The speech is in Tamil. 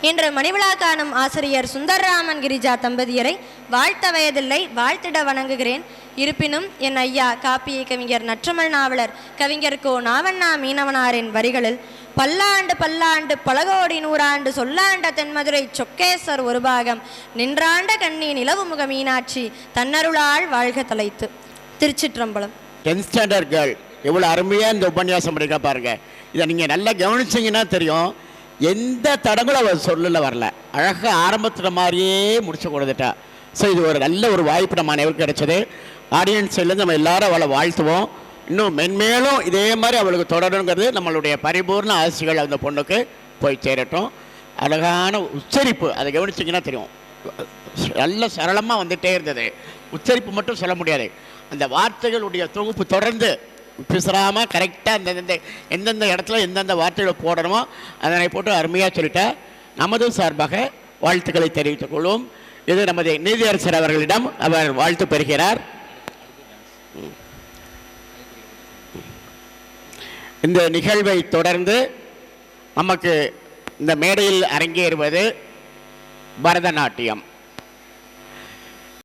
இன்று மணிவிழா காணும் ஆசிரியர் சுந்தரராமன் கிரிஜா தம்பதியரை வாழ்த்த வயதில்லை வாழ்த்திட வணங்குகிறேன். இருப்பினும் என் ஐயா காப்பிய கவிஞர் நற்றமிழ் நாவலர் கவிஞர் கோ நாவண்ணா மீனவனாரின் வரிகளில் பல்லாண்டு பல்லாண்டு பலகோடி நூறாண்டு சொல்லாண்ட தென்மதுரை சொக்கேசர் ஒரு பாகம் நின்றாண்ட கண்ணி நிலவு முக மீனாட்சி தன்னருளால் வாழ்க தலைத்து. திருச்சிற்றம்பலம். டென்த் ஸ்டாண்டர்ட் கேர்ள் எவ்வளோ அருமையாக இந்த உபன்யாசம் படிக்க பாருங்க. இதை நீங்கள் நல்லா கவனிச்சிங்கன்னா தெரியும். எந்த தடங்களும் அவர் சொல்லல வரல. அழகாக ஆரம்பத்தில் மாதிரியே முடிச்சு கொடுத்துட்டா. ஸோ இது ஒரு நல்ல ஒரு வாய்ப்பு நம்ம அனைவருக்கு கிடைச்சது. ஆடியன்ஸ்லேருந்து நம்ம எல்லாரும் அவளை வாழ்த்துவோம். இன்னும் மென்மேலும் இதே மாதிரி அவளுக்கு தொடரணுங்கிறது நம்மளுடைய பரிபூர்ண ஆசைகள் அந்த பொண்ணுக்கு போய் சேரட்டும். அழகான உச்சரிப்பு அதை கவனிச்சிங்கன்னா தெரியும். நல்ல சரளமாக வந்துகிட்டே இருந்தது. உச்சரிப்பு மட்டும் சொல்ல முடியாது. அந்த வார்த்தைகளுடைய தொகுப்பு தொடர்ந்து பிசறாமல் கரெக்டாக அந்தந்த எந்தெந்த இடத்துல எந்தெந்த வார்த்தைகளை போடணுமோ அதனை போட்டு அருமையாக சொல்லிட்டேன் நமது சார்பாக வாழ்த்துக்களை தெரிவித்துக் கொள்வோம். இது நமது நீதியரசர் அவர்களிடம் அவர் வாழ்த்து பெறுகிறார். இந்த நிகழ்வை தொடர்ந்து நமக்கு இந்த மேடையில் அரங்கேறுவது பரதநாட்டியம்.